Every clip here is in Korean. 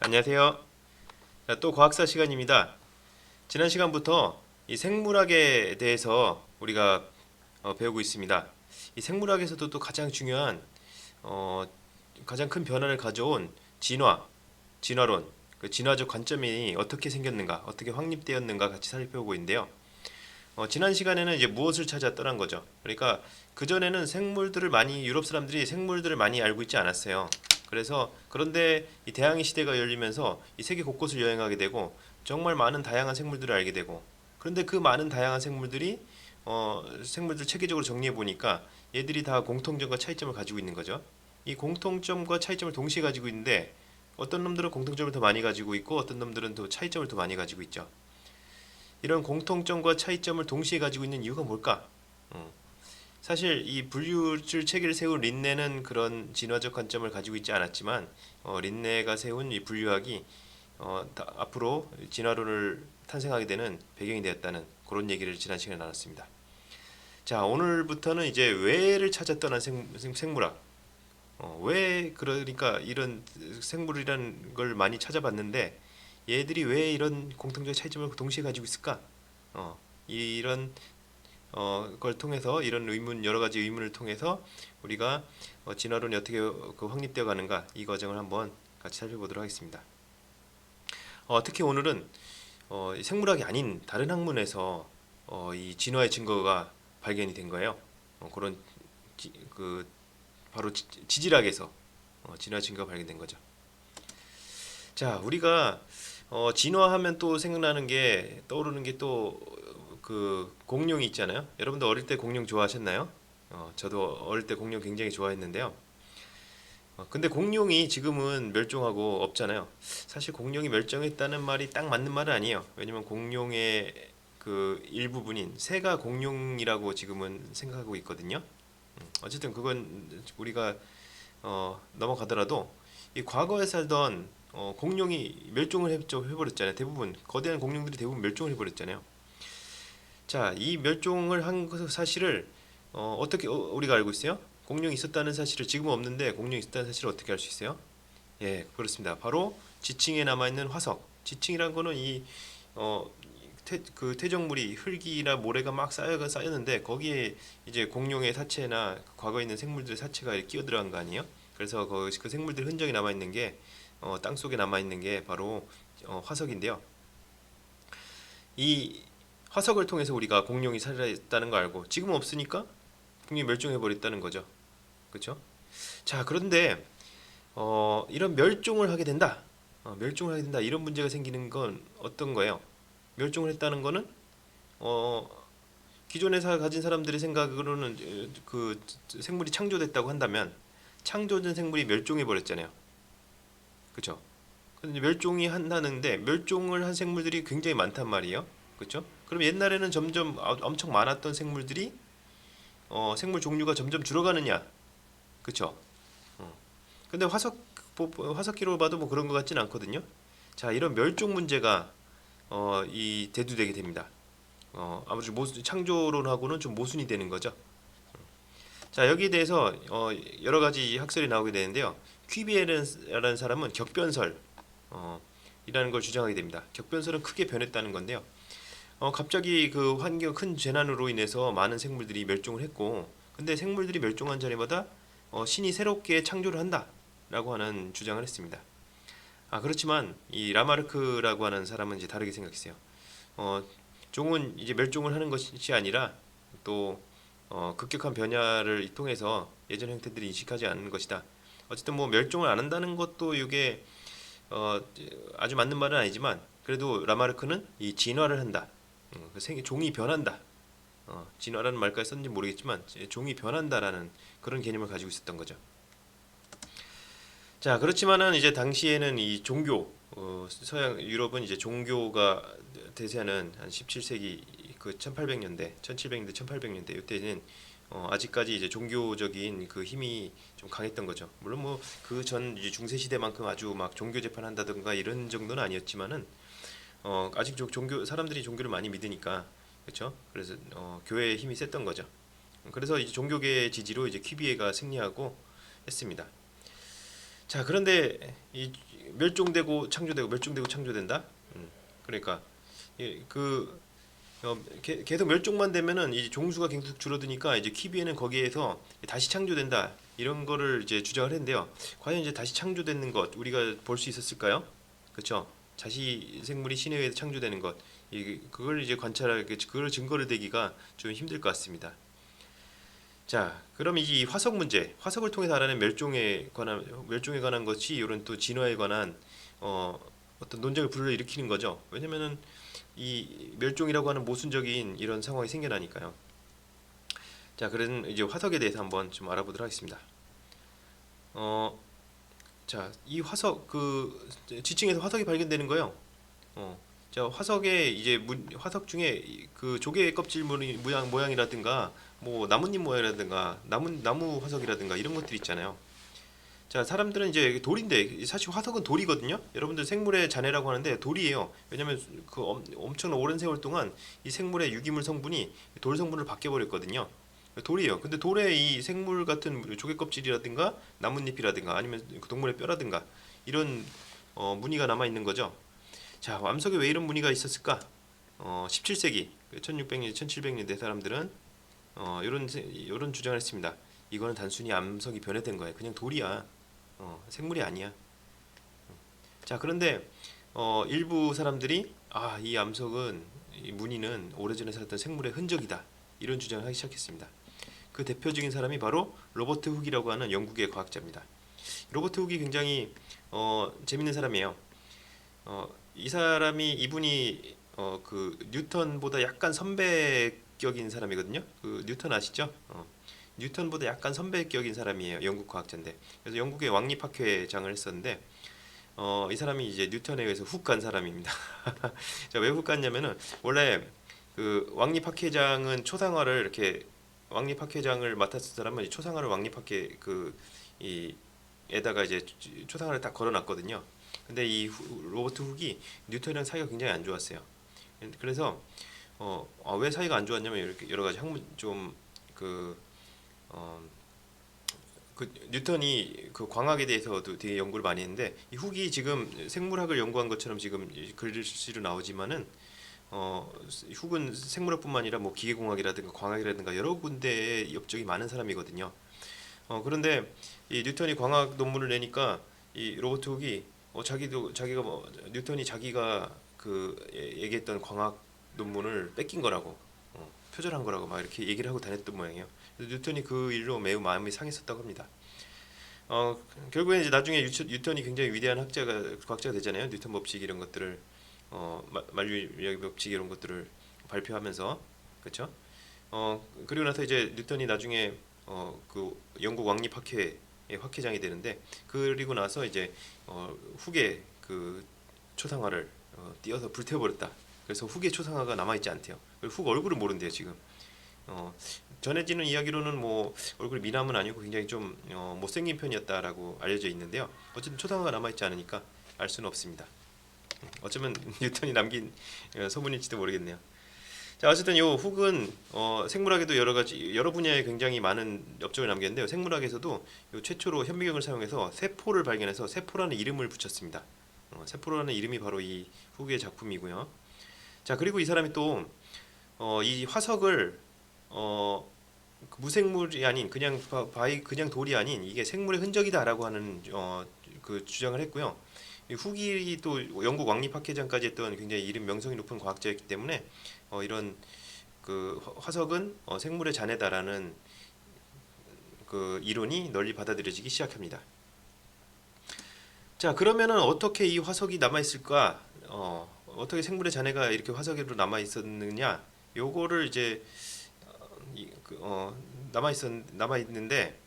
안녕하세요. 자, 또 과학사 시간입니다. 지난 시간부터 이 생물학에 대해서 우리가 어, 배우고 있습니다. 이 생물학에서도 또 가장 중요한 어, 가장 큰 변화를 가져온 진화, 진화론, 그 진화적 관점이 어떻게 생겼는가, 어떻게 확립되었는가 같이 살펴보고 있는데요. 어, 지난 시간에는 이제 무엇을 찾아 떠난 거죠. 그러니까 그 전에는 생물들을 많이 유럽 사람들이 생물들을 많이 알고 있지 않았어요. 그래서 그런데 이 대항해 시대가 열리면서 이 세계 곳곳을 여행하게 되고 정말 많은 다양한 생물들을 알게 되고 그런데 그 많은 다양한 생물들이 어, 생물들 체계적으로 정리해 보니까 얘들이 다 공통점과 차이점을 가지고 있는 거죠. 이 공통점과 차이점을 동시에 가지고 있는데 어떤 놈들은 공통점을 더 많이 가지고 있고 어떤 놈들은 또 차이점을 더 많이 가지고 있죠. 이런 공통점과 차이점을 동시에 가지고 있는 이유가 뭘까? 음. 사실 이 분류줄 체계를 세운 린네는 그런 진화적 관점을 가지고 있지 않았지만 어, 린네가 세운 이 분류학이 어, 다- 앞으로 진화론을 탄생하게 되는 배경이 되었다는 그런 얘기를 지난 시간에 나눴습니다. 자 오늘부터는 이제 왜를 찾아 떠난 생, 생- 생물학 어, 왜 그러니까 이런 생물이라는 걸 많이 찾아봤는데 얘들이 왜 이런 공통적 차이점을 동시에 가지고 있을까? 어, 이런 어, 걸 통해서 이런 의문 여러 가지 의문을 통해서 우리가 어, 진화론이 어떻게 어, 그 확립되어 가는가 이 과정을 한번 같이 살펴보도록 하겠습니다. 어, 특히 오늘은 어, 이 생물학이 아닌 다른 학문에서 어, 이 진화의 증거가 발견이 된 거예요. 어, 그런 지, 그 바로 지, 지질학에서 어, 진화 증거가 발견된 거죠. 자, 우리가 어, 진화하면 또 생각나는 게 떠오르는 게 또 그 공룡이 있잖아요. 여러분도 어릴 때 공룡 좋아하셨나요? 어, 저도 어릴 때 공룡 굉장히 좋아했는데요. 어, 근데 공룡이 지금은 멸종하고 없잖아요. 사실 공룡이 멸종했다는 말이 딱 맞는 말은 아니에요. 왜냐면 공룡의 그 일부분인 새가 공룡이라고 지금은 생각하고 있거든요. 음, 어쨌든 그건 우리가 어, 넘어가더라도 이 과거에 살던 어, 공룡이 멸종을 해버렸- 해버렸잖아요. 대부분 거대한 공룡들이 대부분 멸종을 해버렸잖아요. 자, 이 멸종을 한그 사실을 어, 어떻게 어, 우리가 알고 있어요? 공룡이 있었다는 사실을 지금은 없는데 공룡이 있었다는 사실을 어떻게 알 수 있어요? 예, 그렇습니다. 바로 지층에 남아 있는 화석. 지층이란 거는 이 어, 태, 그 퇴적물이 흙이나 모래가 막 쌓여 쌓였는데 거기에 이제 공룡의 사체나 과거에 있는 생물들의 사체가 끼어 들어간 거 아니에요? 그래서 그, 그 생물들 흔적이 남아 있는 게 어, 땅 속에 남아 있는 게 바로 어, 화석인데요. 이 화석을 통해서 우리가 공룡이 살아있다는 거 알고 지금은 없으니까 공룡이 멸종해 버렸다는 거죠. 그렇죠? 자, 그런데 어, 이런 멸종을 하게 된다. 어, 멸종을 하게 된다. 이런 문제가 생기는 건 어떤 거예요? 멸종을 했다는 거는 어, 기존에 사, 가진 사람들의 생각으로는 어, 그 생물이 창조됐다고 한다면 창조된 생물이 멸종해 버렸잖아요. 그렇죠? 근데 멸종이 한다는데 멸종을 한 생물들이 굉장히 많단 말이에요. 그렇죠? 그럼 옛날에는 점점 아- 엄청 많았던 생물들이 어, 생물 종류가 점점 줄어가느냐? 그렇죠? 어. 근데 화석 화석기로 봐도 뭐 그런 것 같진 않거든요. 자, 이런 멸종 문제가 어, 이 대두되게 됩니다. 어, 아무래도 모순, 창조론하고는 좀 모순이 되는 거죠. 자, 여기에 대해서 어, 여러 가지 학설이 나오게 되는데요. 퀴비에라는 사람은 격변설 어, 이라는 걸 주장하게 됩니다. 격변설은 크게 변했다는 건데요. 어, 갑자기 그 환경 큰 재난으로 인해서 많은 생물들이 멸종을 했고, 근데 생물들이 멸종한 자리마다 어, 신이 새롭게 창조를 한다라고 하는 주장을 했습니다. 아 그렇지만 이 라마르크라고 하는 사람은 이제 다르게 생각했어요. 어, 종은 이제 멸종을 하는 것이 아니라 또 어, 급격한 변화를 통해서 예전 형태들이 인식하지 않는 것이다. 어쨌든 뭐 멸종을 안 한다는 것도 이게 어, 아주 맞는 말은 아니지만 그래도 라마르크는 이 진화를 한다. 어, 그 생, 종이 변한다. 어, 진화라는 말까지 썼는지 모르겠지만 이제 종이 변한다라는 그런 개념을 가지고 있었던 거죠. 자 그렇지만은 이제 당시에는 이 종교 어, 서양 유럽은 이제 종교가 대세하는 한 17세기 그 1800년대, 1700년대, 1800년대 이때는 어, 아직까지 이제 종교적인 그 힘이 좀 강했던 거죠. 물론 뭐 그 전 중세 시대만큼 아주 막 종교 재판한다든가 이런 정도는 아니었지만은 어, 아직 종- 종교 사람들이 종교를 많이 믿으니까 그렇죠. 그래서 어, 교회의 힘이 셌던 거죠. 그래서 이제 종교계의 지지로 이제 퀴비에가 승리하고 했습니다. 자 그런데 이 멸종되고 창조되고 멸종되고 창조된다. 음, 그러니까 예, 그 어, 게- 계속 멸종만 되면은 이 종수가 계속 줄어드니까 이제 키비에는 거기에서 다시 창조된다 이런 거를 이제 주장을 했는데요. 과연 이제 다시 창조되는 것 우리가 볼 수 있었을까요? 그렇죠? 자시 생물이 신에 의해 창조되는 것 이 그걸 이제 관찰하기 그걸 증거를 대기가 좀 힘들 것 같습니다. 자, 그럼 이 화석 문제, 화석을 통해서 알아낸 멸종에 관한 멸종에 관한 것이 이런 또 진화에 관한 어, 어떤 논쟁을 불러일으키는 거죠. 왜냐면은 이 멸종이라고 하는 모순적인 이런 상황이 생겨나니까요. 자, 그런 이제 화석에 대해서 한번 좀 알아보도록 하겠습니다. 어, 자, 이 화석 그 지층에서 화석이 발견되는 거예요. 어, 자, 화석에 이제 문, 화석 중에 이- 그 조개 껍질 모양 모양이라든가 뭐 나뭇잎 모양이라든가 나무 나무 화석이라든가 이런 것들 있잖아요. 자, 사람들은 이제 돌인데 사실 화석은 돌이거든요. 여러분들 생물의 잔해라고 하는데 돌이에요. 왜냐면 그 엄, 엄청 오랜 세월 동안 이 생물의 유기물 성분이 돌 성분을 바뀌어 버렸거든요. 돌이에요. 근데 돌에 이 생물 같은 조개 껍질이라든가 나뭇잎이라든가 아니면 그 동물의 뼈라든가 이런 어, 무늬가 남아 있는 거죠. 자, 암석에 왜 이런 무늬가 있었을까? 어, 17세기 1600년, 1700년대 사람들은 어, 이런 세- 이런 주장을 했습니다. 이거는 단순히 암석이 변해된 거야. 그냥 돌이야. 어, 생물이 아니야. 자, 그런데 어, 일부 사람들이 아, 이 암석은 이 무늬는 오래전에 살았던 생물의 흔적이다. 이런 주장을 하기 시작했습니다. 그 대표적인 사람이 바로 로버트 훅이라고 하는 영국의 과학자입니다. 로버트 훅이 굉장히 어, 재밌는 사람이에요. 어, 이 사람이 이분이 어, 그 뉴턴보다 약간 선배격인 사람이거든요. 그 뉴턴 아시죠? 어, 뉴턴보다 약간 선배격인 사람이에요. 영국 과학자인데. 그래서 영국의 왕립학회장을 했었는데 어, 이 사람이 이제 뉴턴에 의해서 훅 간 사람입니다. 자, 왜 훅 갔냐면은 원래 그 왕립학회장은 초상화를 이렇게 왕립학회장을 맡았을 사람은 이 초상화를 왕립학회 그이 에다가 이제 초상화를 딱 걸어놨거든요. 근데 이 후- 로버트 훅이 뉴턴이랑 사이가 굉장히 안 좋았어요. 그래서 어, 아, 왜 사이가 안 좋았냐면 이렇게 여러 가지 학문 좀그 어, 그 뉴턴이 그 광학에 대해서도 되게 연구를 많이 했는데 이 훅이 지금 생물학을 연구한 것처럼 지금 이 글씨로 나오지만은 어, 훅은 생물학뿐만 아니라 뭐 기계공학이라든가 광학이라든가 여러 군데에 업적이 많은 사람이거든요. 어, 그런데 이 뉴턴이 광학 논문을 내니까 이 로버트 훅이 어, 자기도 자기가 뭐 뉴턴이 자기가 그 예- 얘기했던 광학 논문을 뺏긴 거라고 어, 표절한 거라고 막 이렇게 얘기를 하고 다녔던 모양이에요. 뉴턴이 그 일로 매우 마음이 상했었다고 합니다. 어, 결국에 이제 나중에 유처- 뉴턴이 굉장히 위대한 학자가 과학자가 되잖아요. 뉴턴 법칙 이런 것들을 어, 마- 만유인력 법칙 이런 것들을 발표하면서 그렇죠? 어, 그리고 나서 이제 뉴턴이 나중에 어, 그 영국 왕립 학회의 학회장이 되는데 그리고 나서 이제 어, 훅의 그 초상화를 어, 띄어서 불태워버렸다. 그래서 훅의 초상화가 남아 있지 않대요. 그리고 훅 얼굴을 모른대요 지금. 어, 전해지는 이야기로는 뭐 얼굴이 미남은 아니고 굉장히 좀 어, 못생긴 편이었다라고 알려져 있는데요. 어쨌든 초상화가 남아 있지 않으니까 알 수는 없습니다. 어쩌면 뉴턴이 남긴 어, 소문일지도 모르겠네요. 자 어쨌든 요 훅은 어, 생물학에도 여러 가지 여러 분야에 굉장히 많은 업적을 남겼는데요. 생물학에서도 요 최초로 현미경을 사용해서 세포를 발견해서 세포라는 이름을 붙였습니다. 어, 세포라는 이름이 바로 이 훅의 작품이고요. 자 그리고 이 사람이 또 어, 이 화석을 어, 그 무생물이 아닌 그냥 바, 바이 그냥 돌이 아닌 이게 생물의 흔적이다라고 하는 어, 그 주장을 했고요. 이 후기 또 영국 왕립학회장까지 했던 굉장히 이름 명성이 높은 과학자였기 때문에 어, 이런 그 화- 화석은 어, 생물의 잔해다라는 그 이론이 널리 받아들여지기 시작합니다. 자 그러면은 어떻게 이 화석이 남아 있을까? 어, 어떻게 생물의 잔해가 이렇게 화석으로 남아 있었느냐? 요거를 이제 어, 이- 그, 어, 남아 있었 남아 있는데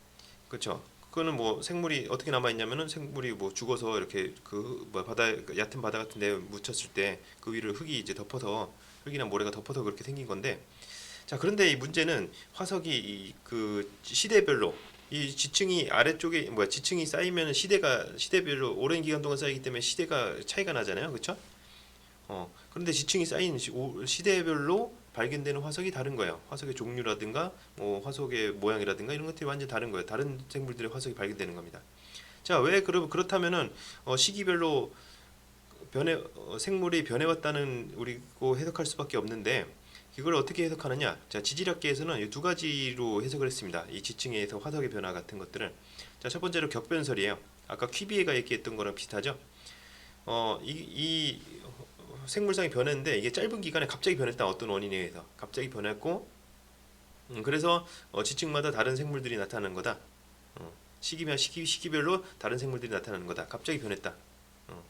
그렇죠. 그거는 뭐 생물이 어떻게 남아 있냐면은 생물이 뭐 죽어서 이렇게 그 뭐 바다 얕은 바다 같은 데 묻혔을 때 그 위를 흙이 이제 덮어서 흙이나 모래가 덮어서 그렇게 생긴 건데 자 그런데 이 문제는 화석이 이 그 시대별로 이 지층이 아래쪽에 뭐야 지층이 쌓이면 시대가 시대별로 오랜 기간 동안 쌓이기 때문에 시대가 차이가 나잖아요 그렇죠? 어 그런데 지층이 쌓인 시, 오- 시대별로 발견되는 화석이 다른 거예요. 화석의 종류라든가 뭐 화석의 모양이라든가 이런 것들이 완전 다른 거예요. 다른 생물들의 화석이 발견되는 겁니다. 자, 왜 그러, 그렇다면은 어, 시기별로 변해 어, 생물이 변해왔다는 우리고 해석할 수밖에 없는데 이걸 어떻게 해석하느냐? 자, 지질학계에서는 이두 가지로 해석을 했습니다. 이 지층에서 화석의 변화 같은 것들은 자, 첫 번째로 격변설이에요. 아까 퀴비에가 얘기했던 거랑 비슷하죠. 어, 이, 이 생물상이 변했는데 이게 짧은 기간에 갑자기 변했다 어떤 원인에 의해서 갑자기 변했고 음, 그래서 어, 지층마다 다른 생물들이 나타나는 거다. 어, 시기면 시기 시기별로 다른 생물들이 나타나는 거다. 갑자기 변했다. 어.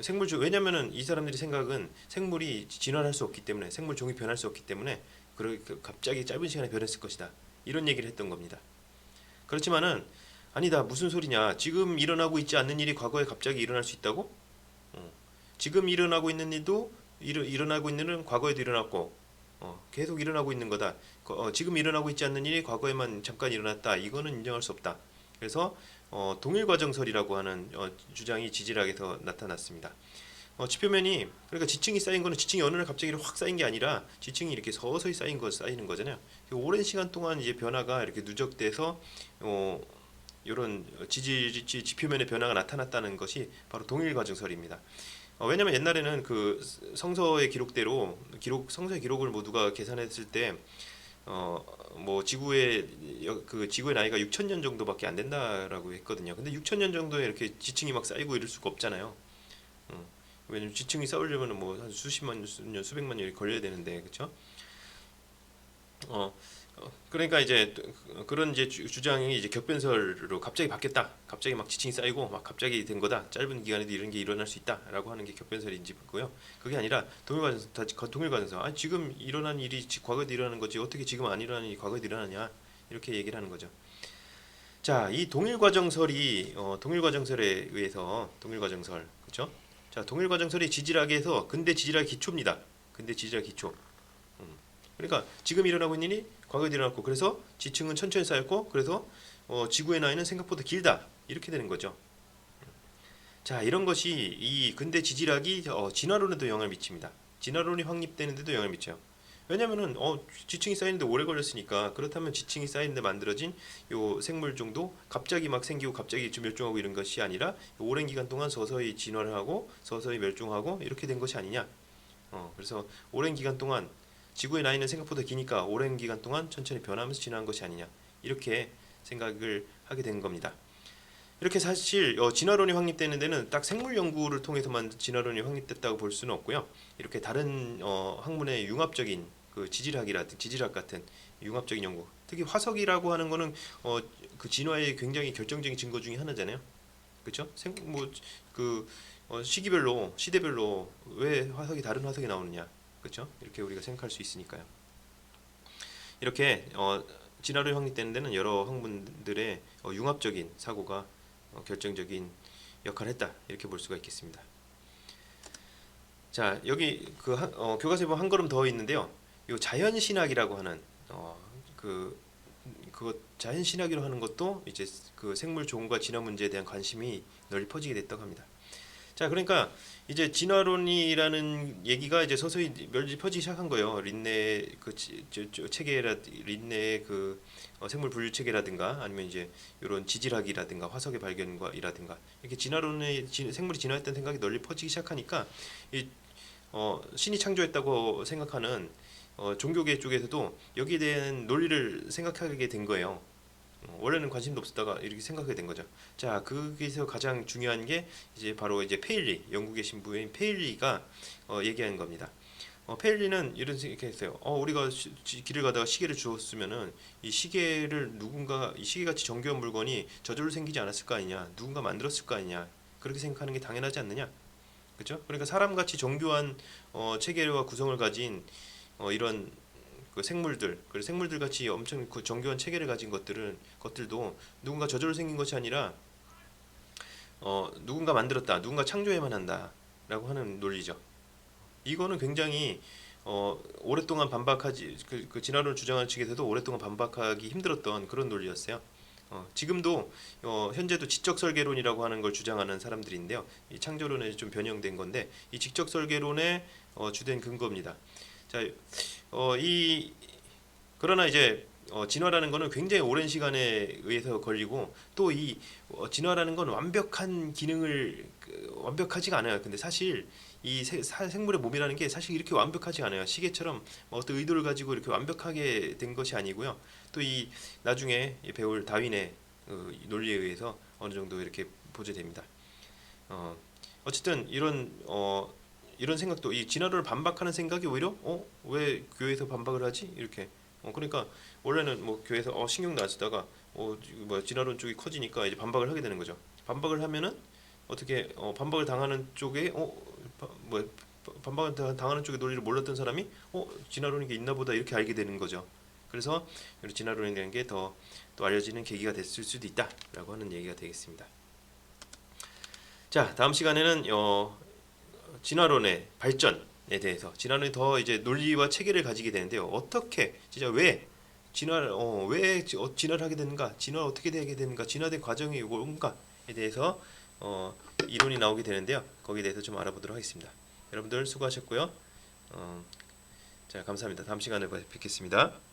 생물 중 왜냐면은 이 사람들이 생각은 생물이 진화할 수 없기 때문에 생물 종이 변할 수 없기 때문에 그렇게 그 갑자기 짧은 시간에 변했을 것이다. 이런 얘기를 했던 겁니다. 그렇지만은 아니다 무슨 소리냐 지금 일어나고 있지 않는 일이 과거에 갑자기 일어날 수 있다고? 어. 지금 일어나고 있는 일도 일어, 일어나고 있는 일은 과거에도 일어났고 어, 계속 일어나고 있는 거다. 어, 지금 일어나고 있지 않는 일이 과거에만 잠깐 일어났다. 이거는 인정할 수 없다. 그래서 어, 동일 과정설이라고 하는 어, 주장이 지질학에서 나타났습니다. 어, 지표면이 그러니까 지층이 쌓인 거는 지층이 어느 날 갑자기 확 쌓인 게 아니라 지층이 이렇게 서서히 쌓인 거 쌓이는 거잖아요. 그 오랜 시간 동안 이제 변화가 이렇게 누적돼서 어, 이런 지질 지- 지표면의 변화가 나타났다는 것이 바로 동일 과정설입니다. 어, 왜냐면 옛날에는 그 성서의 기록대로 기록 성서의 기록을 모두가 계산했을 때 어 뭐 지구의 여- 그 지구의 나이가 6천 년 정도밖에 안 된다라고 했거든요. 근데 6천 년 정도에 이렇게 지층이 막 쌓이고 이럴 수가 없잖아요. 음, 왜냐면 지층이 쌓으려면 뭐 한 수십만 년, 수백만 년이 걸려야 되는데 그렇죠? 어, 어, 그러니까 이제 그런 이제 주- 주장이 이제 격변설로 갑자기 바뀌었다. 갑자기 막 지층이 쌓이고 막 갑자기 된 거다. 짧은 기간에도 이런 게 일어날 수 있다라고 하는 게 격변설인지 보고요. 그게 아니라 동일과정 다 동일과정설. 아 지금 일어난 일이 지- 과거에도 일어나는 거지 어떻게 지금 안 일어나는 일이 과거에도 일어나냐 이렇게 얘기를 하는 거죠. 자, 이 동일과정설이 어, 동일과정설에 의해서 동일과정설 그렇죠? 자, 동일과정설이 지질학에서 근대 지질학 기초입니다. 근대 지질학 기초. 음. 그러니까 지금 일어나고 있는 일이 과거에 일어났고 그래서 지층은 천천히 쌓였고 그래서 어, 지구의 나이는 생각보다 길다 이렇게 되는 거죠. 자 이런 것이 이 근대 지질학이 어, 진화론에도 영향을 미칩니다. 진화론이 확립되는데도 영향을 미쳐요. 왜냐면은 어, 지층이 쌓이는데 오래 걸렸으니까 그렇다면 지층이 쌓이는데 만들어진 요 생물 종도 갑자기 막 생기고 갑자기 좀 멸종하고 이런 것이 아니라 오랜 기간 동안 서서히 진화를 하고 서서히 멸종하고 이렇게 된 것이 아니냐. 어, 그래서 오랜 기간 동안 지구의 나이는 생각보다 기니까 오랜 기간 동안 천천히 변하면서 진화한 것이 아니냐 이렇게 생각을 하게 된 겁니다. 이렇게 사실 어, 진화론이 확립되는 데는 딱 생물 연구를 통해서만 진화론이 확립됐다고 볼 수는 없고요. 이렇게 다른 어, 학문의 융합적인 그 지질학이라든 지질학 같은 융합적인 연구, 특히 화석이라고 하는 거는 어, 그 진화의 굉장히 결정적인 증거 중에 하나잖아요. 그렇죠? 뭐그 어, 시기별로 시대별로 왜 화석이 다른 화석이 나오느냐 그렇죠? 이렇게 우리가 생각할 수 있으니까요. 이렇게 어, 진화론이 확립되는 데는 여러 학문들의 어, 융합적인 사고가 어, 결정적인 역할을 했다 이렇게 볼 수가 있겠습니다. 자 여기 그 한- 어, 교과서에 보면 한 걸음 더 있는데요. 이 자연 신학이라고 하는 어, 그 그거 자연 신학이라고 하는 것도 이제 그 생물 종과 진화 문제에 대한 관심이 널리 퍼지게 됐다고 합니다. 자 그러니까 이제 진화론이라는 얘기가 이제 서서히 널리 퍼지기 시작한 거예요. 린네 그 지- 저, 저 체계라 린네 그 어, 생물 분류 체계라든가 아니면 이제 이런 지질학이라든가 화석의 발견과이라든가 이렇게 진화론의 진- 생물이 진화했다는 생각이 널리 퍼지기 시작하니까 이 어, 신이 창조했다고 생각하는 어, 종교계 쪽에서도 여기에 대한 논리를 생각하게 된 거예요. 어, 원래는 관심도 없었다가 이렇게 생각하게 된 거죠. 자, 거기서 가장 중요한 게 이제 바로 이제 페일리 영국의 신부인 페일리가 어, 얘기한 겁니다. 어, 페일리는 이런 생각했어요. 어, 우리가 시, 지- 길을 가다가 시계를 주었으면은 이 시계를 누군가 이 시계같이 정교한 물건이 저절로 생기지 않았을 거 아니냐, 누군가 만들었을 거 아니냐 그렇게 생각하는 게 당연하지 않느냐, 그렇죠? 그러니까 사람같이 정교한 어, 체계와 구성을 가진 어, 이런 그 생물들, 그 생물들 같이 엄청 그 정교한 체계를 가진 것들은 것들도 누군가 저절로 생긴 것이 아니라 어, 누군가 만들었다, 누군가 창조해만 한다라고 하는 논리죠. 이거는 굉장히 어, 오랫동안 반박하지 그, 그 진화론을 주장하는 측에서도 오랫동안 반박하기 힘들었던 그런 논리였어요. 어, 지금도 어, 현재도 지적 설계론이라고 하는 걸 주장하는 사람들인데요. 이 창조론에 좀 변형된 건데 이 지적 설계론의 어, 주된 근거입니다. 자, 어, 이 그러나 이제 어, 진화라는 거는 굉장히 오랜 시간에 의해서 걸리고 또이 어, 진화라는 건 완벽한 기능을 그, 완벽하지가 않아요. 근데 사실 이 세- 사- 생물의 몸이라는 게 사실 이렇게 완벽하지 않아요. 시계처럼 뭐 어떤 의도를 가지고 이렇게 완벽하게 된 것이 아니고요. 또 이 나중에 이 배울 다윈의 어, 이 논리에 의해서 어느 정도 이렇게 보제됩니다. 어, 어쨌든 이런 어, 이런 생각도 이 진화론을 반박하는 생각이 오히려 어 왜 교회에서 반박을 하지 이렇게 어 그러니까 원래는 뭐 교회에서 어 신경도 안 쓰다가 어뭐 진화론 쪽이 커지니까 이제 반박을 하게 되는 거죠. 반박을 하면은 어떻게 어 반박을 당하는 쪽에 어뭐 반박을 당- 당하는 쪽의 논리를 몰랐던 사람이 어 진화론이 게 있나 보다 이렇게 알게 되는 거죠. 그래서 이 진화론이라는 게더 또 알려지는 계기가 됐을 수도 있다라고 하는 얘기가 되겠습니다. 자 다음 시간에는 어 진화론의 발전에 대해서 진화론이 더 이제 논리와 체계를 가지게 되는데요. 어떻게 진짜 왜 진화 어왜 진화를 하게 되는가? 진화 어떻게 되게 되는가? 진화된 과정이 뭔가에 대해서 어 이론이 나오게 되는데요. 거기에 대해서 좀 알아보도록 하겠습니다. 여러분들 수고하셨고요. 어, 자 감사합니다. 다음 시간에 뵙겠습니다.